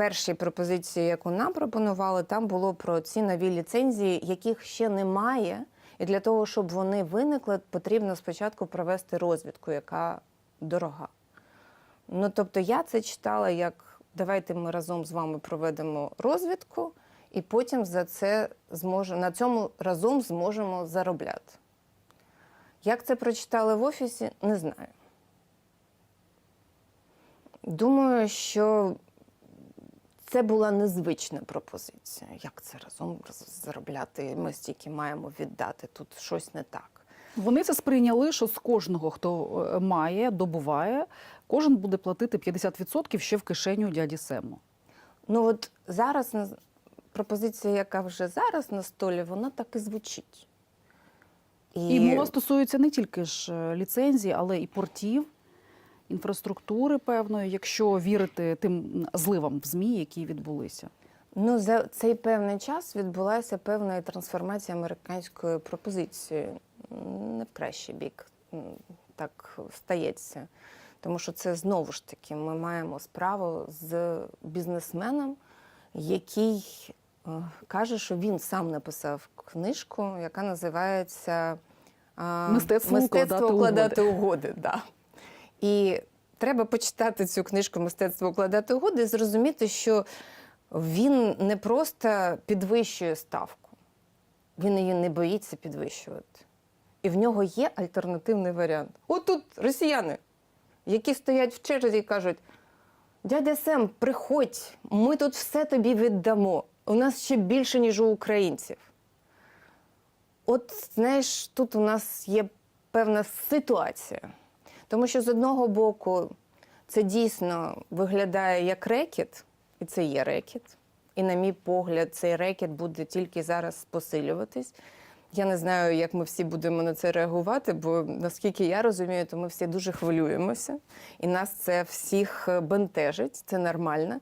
першій пропозиції, яку нам пропонували, там було про ці нові ліцензії, яких ще немає. І для того, щоб вони виникли, потрібно спочатку провести розвідку, яка дорога. Ну, тобто я це читала як давайте ми разом з вами проведемо розвідку, і потім за це зможе, на цьому разом зможемо заробляти. Як це прочитали в офісі, не знаю. Думаю, що це була незвична пропозиція. Як це разом заробляти? Ми стільки маємо віддати. Тут щось не так. Вони це сприйняли, що з кожного, хто е, має, добуває, кожен буде платити 50% ще в кишеню дяді Сему. Ну от зараз пропозиція, яка вже зараз на столі, вона так і звучить. І мова стосується не тільки ж е, ліцензій, але і портів, інфраструктури певної, якщо вірити тим зливам в ЗМІ, які відбулися. Ну, за цей певний час відбулася певна трансформація американської пропозиції. Не в кращий бік так стається. Тому що це знову ж таки ми маємо справу з бізнесменом, який е, каже, що він сам написав книжку, яка називається е, Мистецтво укладати укладати угоди. да. І треба почитати цю книжку Мистецтво укладати угоди і зрозуміти, що він не просто підвищує ставку, він її не боїться підвищувати. І в нього є альтернативний варіант. От тут росіяни, які стоять в черзі і кажуть: дядя Сем, приходь, ми тут все тобі віддамо. У нас ще більше, ніж у українців. От знаєш, тут у нас є певна ситуація. Тому що з одного боку це дійсно виглядає як рекет, і це є рекет. І, на мій погляд, цей рекет буде тільки зараз посилюватись. Я не знаю, як ми всі будемо на це реагувати, бо наскільки я розумію, то ми всі дуже хвилюємося, і нас це всіх бентежить, це нормально.